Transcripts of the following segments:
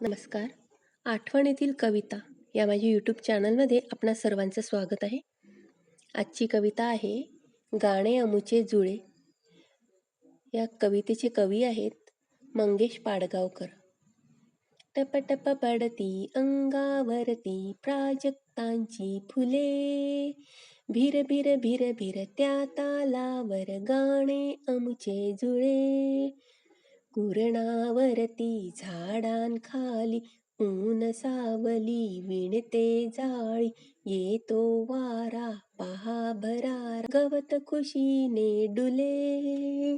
नमस्कार. आठवणीतील कविता या माझ्या यूट्यूब चॅनलमध्ये आपणा सर्वांचं स्वागत आहे. आजची कविता आहे गाणे अमुचे जुळे. या कवितेचे कवी आहेत मंगेश पाडगावकर. टप टप पडती अंगावरती प्राजक्तांची फुले. भिर भिर भिर भिर त्या तालावर गाणे अमुचे जुळे. कुरणावरती झाडांखाली ऊन सावली विणते जाळी येतो वारा पहा भरारा गवत खुशीने डुले.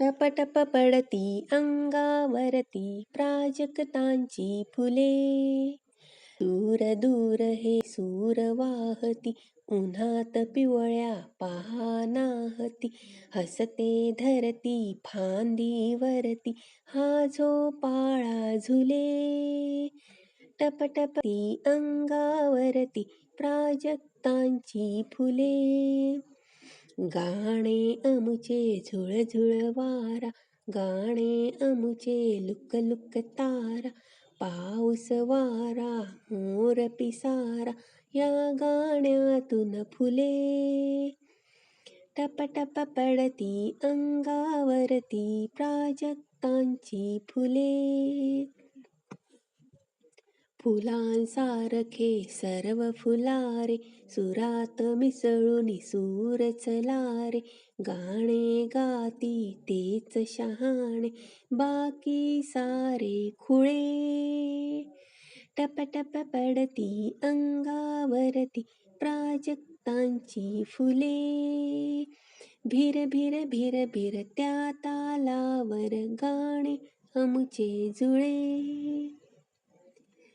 टप टप पडती अंगावरती प्राजक्तांची फुले. दूर दूर हे सूर वाहती उन्हात पिवळ्या पाहनाहती हसते धरती फांदीवरती हा झोपाळा झुले. टप अंगावरती प्राजक्तांची फुले. गाणे अमुचे झुळझुळ वारा गाणे अमुचे लुक लुक तारा. पाऊस वारा मोर पिसारा या गाण्यातून फुले. टप टप पडती अंगावरती प्राजक्तांची फुले. फुलांसारखे सर्व फुलारे सुरात मिसळून सूर चलारे. गाणे गाती तेच शहाणे बाकी सारे खुळे. टप टप पडती अंगावरती प्राजक्तांची फुले. भिर भिर भिर भिर त्या तालावर गाणे अमुचे जुळे.